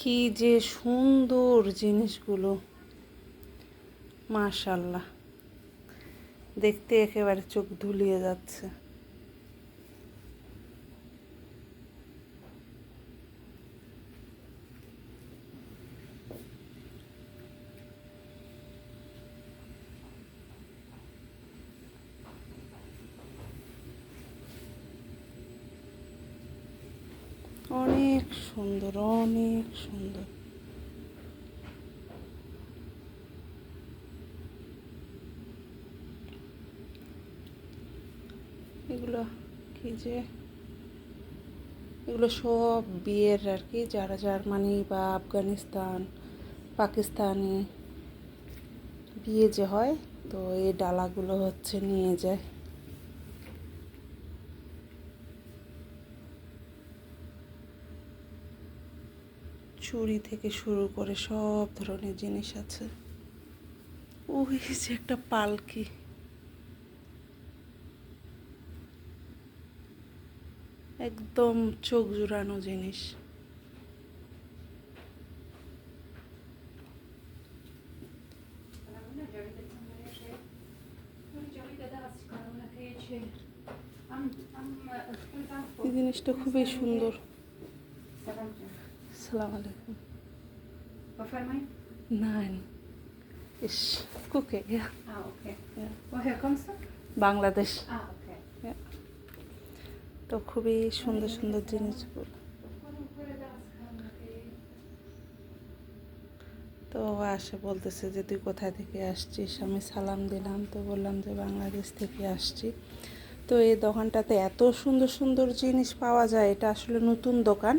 কি যে সুন্দর জিনিসগুলো। মাশাল্লাহ দেখতে একেবারে চোখ ধুলিয়ে যাচ্ছে। অনেক সুন্দর অনেক সুন্দর। এগুলো কি যে? এগুলো সব বিয়ের আর কি, যারা জার্মানি বা আফগানিস্তান, পাকিস্তানি বিয়ে যে হয়, তো এই ডালাগুলো হচ্ছে নিয়ে যায়। চুড়ি থেকে শুরু করে সব ধরনের জিনিস আছে। ওই যে একটা পালকি। একদম চোখ জুড়ানো জিনিস। এই জিনিসটা খুবই সুন্দর। সালাম আলাইকুম? Nein. Ich gucke, ja. Ah, okej. ja. Woher kommst du? Bangladesh Ah, okay. ja. তো খুবই সুন্দর সুন্দর জিনিসগুলো তো আসে বলতেছে যে তুই কোথায় থেকে আসছিস আমি সালাম দিলাম তো বললাম যে বাংলাদেশ থেকে আসছি তো এই দোকানটাতে এত সুন্দর সুন্দর জিনিস পাওয়া যায় এটা আসলে নতুন দোকান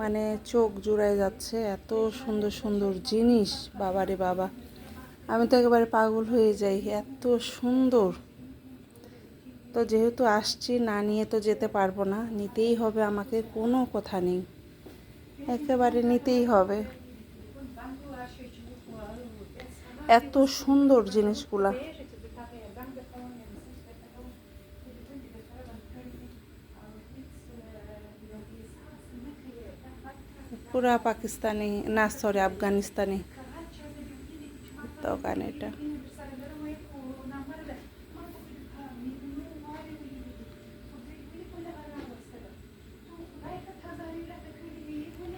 মানে চোখ জুড়ায় যাচ্ছে, এত সুন্দর সুন্দর জিনিস, বাবারে বাবা। আমি তো একেবারে পাগল হয়ে যাই, এত সুন্দর। তো যেহেতু আসছি, না নিয়ে তো যেতে পারব না, নিতেই হবে আমাকে, কোনো কথা নেই। একেবারে নিতেই হবে। এত সুন্দর জিনিসগুলা। পুরা পাকিস্তানি, না সরি আফগানিস্তানি। দোকান এটা।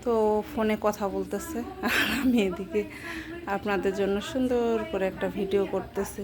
তো ফোনে কথা বলতেছে আমি এদিকে আপনাদের জন্য সুন্দর করে একটা ভিডিও করতেছি।